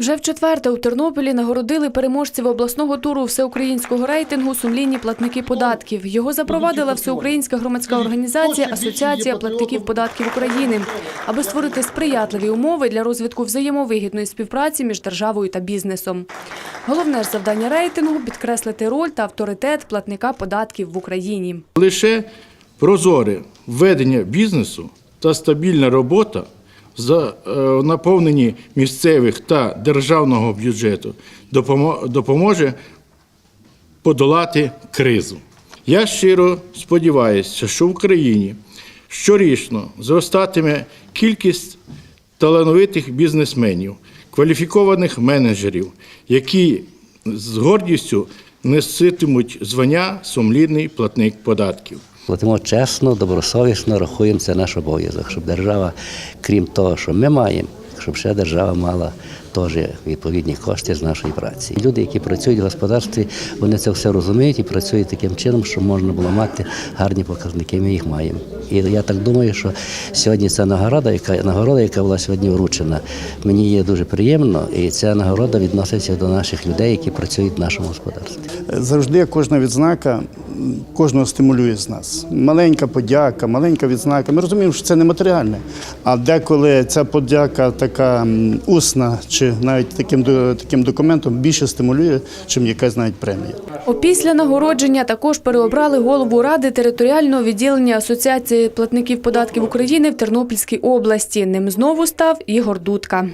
Вже в четверте у Тернополі нагородили переможців обласного туру всеукраїнського рейтингу сумлінні платники податків. Його запровадила всеукраїнська громадська організація Асоціація платників податків України, аби створити сприятливі умови для розвитку взаємовигідної співпраці між державою та бізнесом. Головне ж завдання рейтингу підкреслити роль та авторитет платника податків в Україні. Лише прозоре введення бізнесу та стабільна робота за е, наповненні місцевих та державного бюджету допоможе подолати кризу. Я щиро сподіваюся, що в Україні щорічно зростатиме кількість талановитих бізнесменів, кваліфікованих менеджерів, які з гордістю неситимуть звання сумлінний платник податків. Платимо чесно, добросовісно, рахуємо це наш обов'язок, щоб держава, крім того, що ми маємо, щоб ще держава мала теж відповідні кошти з нашої праці. Люди, які працюють в господарстві, вони це все розуміють і працюють таким чином, щоб можна було мати гарні показники. Ми їх маємо. І я так думаю, що сьогодні ця нагорода, яка нагорода, яка була сьогодні вручена, мені є дуже приємно, і ця нагорода відноситься до наших людей, які працюють в нашому господарстві. Завжди кожна відзнака кожного стимулює з нас. Маленька подяка, маленька відзнака. Ми розуміємо, що це не матеріальне. А деколи ця подяка така усна чи навіть таким, таким документом більше стимулює, чим якась навіть премія. Опісля нагородження також переобрали голову ради територіального відділення Асоціації платників податків України в Тернопільській області. Ним знову став Ігор Дудка.